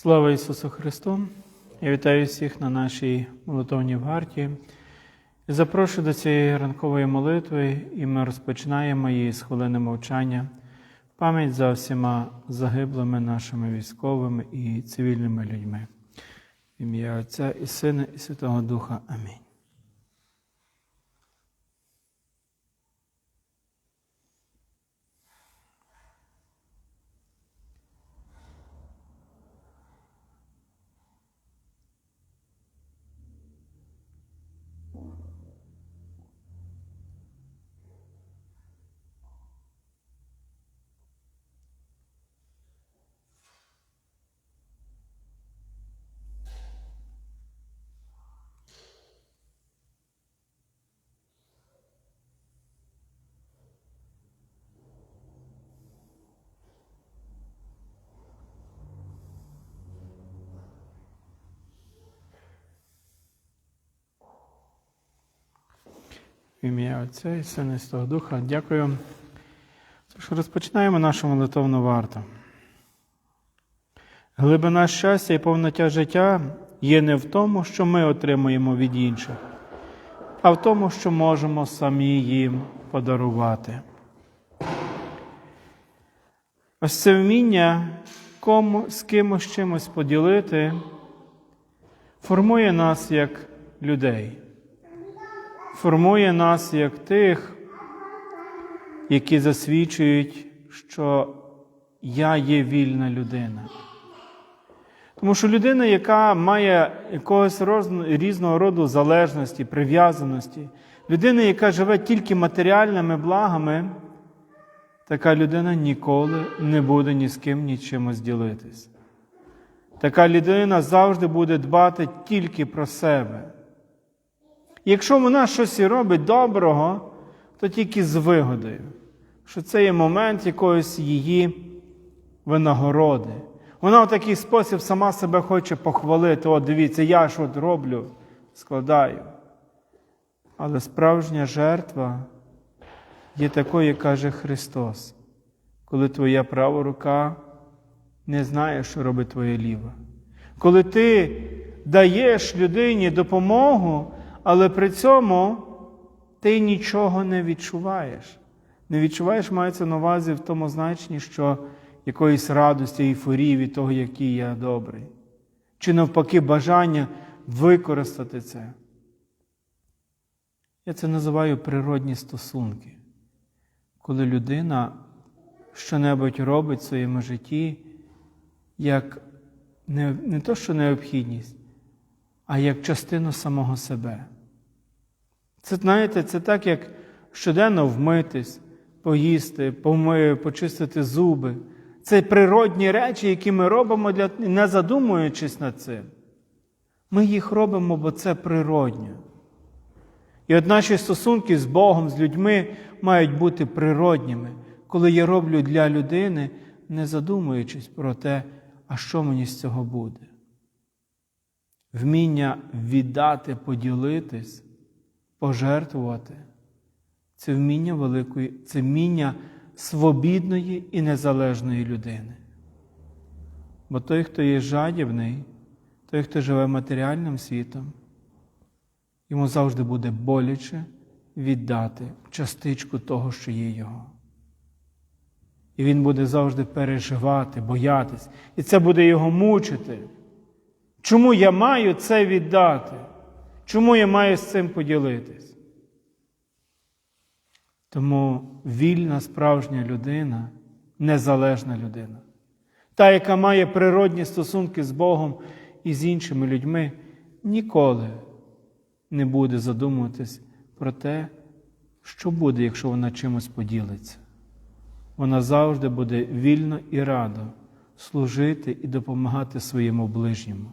Слава Ісусу Христу! Я вітаю всіх на нашій молитовній варті. Запрошую до цієї ранкової молитви, і ми розпочинаємо її з хвилини мовчання пам'ять за всіма загиблими нашими військовими і цивільними людьми. В ім'я Отця і Сина, і Святого Духа. Амінь. В ім'я Отця і Сина і Святого Духа. Дякую. Тож розпочинаємо нашу молитовну варту. Глибина щастя і повноття життя є не в тому, що ми отримуємо від інших, а в тому, що можемо самі їм подарувати. Ось це вміння кому, з кимось чимось поділити формує нас як людей формує нас як тих, які засвідчують, що я є вільна людина. Тому що людина, яка має якогось різного роду залежності, прив'язаності, людина, яка живе тільки матеріальними благами, така людина ніколи не буде ні з ким нічимось ділитись. Така людина завжди буде дбати тільки про себе. Якщо вона щось і робить доброго, то тільки з вигодою, що це є момент якоїсь її винагороди. Вона в такий спосіб сама себе хоче похвалити. О, дивіться, я ж от роблю, складаю. Але справжня жертва є такою, як каже Христос, коли твоя права рука не знає, що робить твоя ліва. Коли ти даєш людині допомогу, але при цьому ти нічого не відчуваєш. Не відчуваєш, мається на увазі в тому значенні, що якоїсь радості, ейфорії від того, який я добрий. Чи навпаки бажання використати це. Я це називаю природні стосунки. Коли людина що-небудь робить в своєму житті, як не, не то, що необхідність, а як частину самого себе. Це, знаєте, це так, як щоденно вмитись, поїсти, помити, почистити зуби. Це природні речі, які ми робимо, для, не задумуючись над цим. Ми їх робимо, бо це природньо. І от наші стосунки з Богом, з людьми мають бути природніми, коли я роблю для людини, не задумуючись про те, а що мені з цього буде вміння віддати, поділитись, пожертвувати це вміння великої, це вміння свобідної і незалежної людини. Бо той, хто є жадібний, той, хто живе матеріальним світом, йому завжди буде боляче віддати частичку того, що є його. І він буде завжди переживати, боятись. І це буде його мучити. Чому я маю це віддати? Чому я маю з цим поділитись? Тому вільна справжня людина, незалежна людина, та, яка має природні стосунки з Богом і з іншими людьми, ніколи не буде задумуватись про те, що буде, якщо вона чимось поділиться. Вона завжди буде вільно і радо служити і допомагати своєму ближньому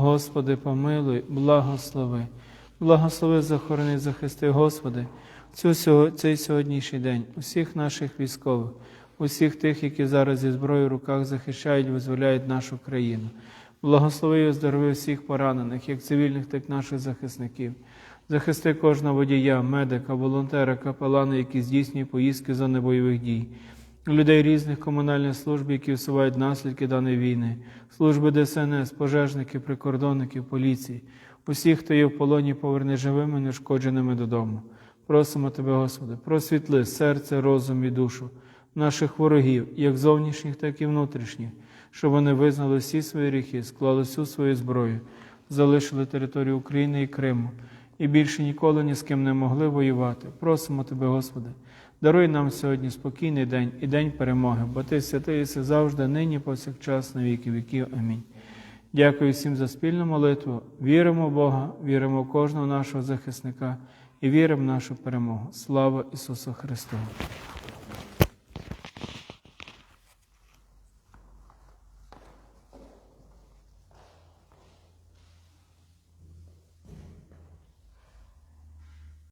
Господи, помилуй, благослови. Благослови, захорони, захисти, Господи, цю, цей сьогоднішній день, усіх наших військових, усіх тих, які зараз зі зброєю в руках захищають, визволяють нашу країну. Благослови і оздорови всіх поранених, як цивільних, так і наших захисників. Захисти кожного водія, медика, волонтера, капелана, які здійснюють поїздки зони бойових дій, людей різних комунальних служб, які усувають наслідки даної війни, служби ДСНС, пожежників, прикордонників, поліції, усіх, хто є в полоні, поверни живими, нешкодженими додому. Просимо Тебе, Господи, просвітли серце, розум і душу наших ворогів, як зовнішніх, так і внутрішніх, щоб вони визнали всі свої гріхи, склали всю свою зброю, залишили територію України і Криму і більше ніколи ні з ким не могли воювати. Просимо Тебе, Господи, даруй нам сьогодні спокійний день і день перемоги, бо Ти святий іси завжди, нині, повсякчас, на віки віків. Амінь. Дякую всім за спільну молитву. Віримо в Бога, віримо в кожного нашого захисника і віримо в нашу перемогу. Слава Ісусу Христу!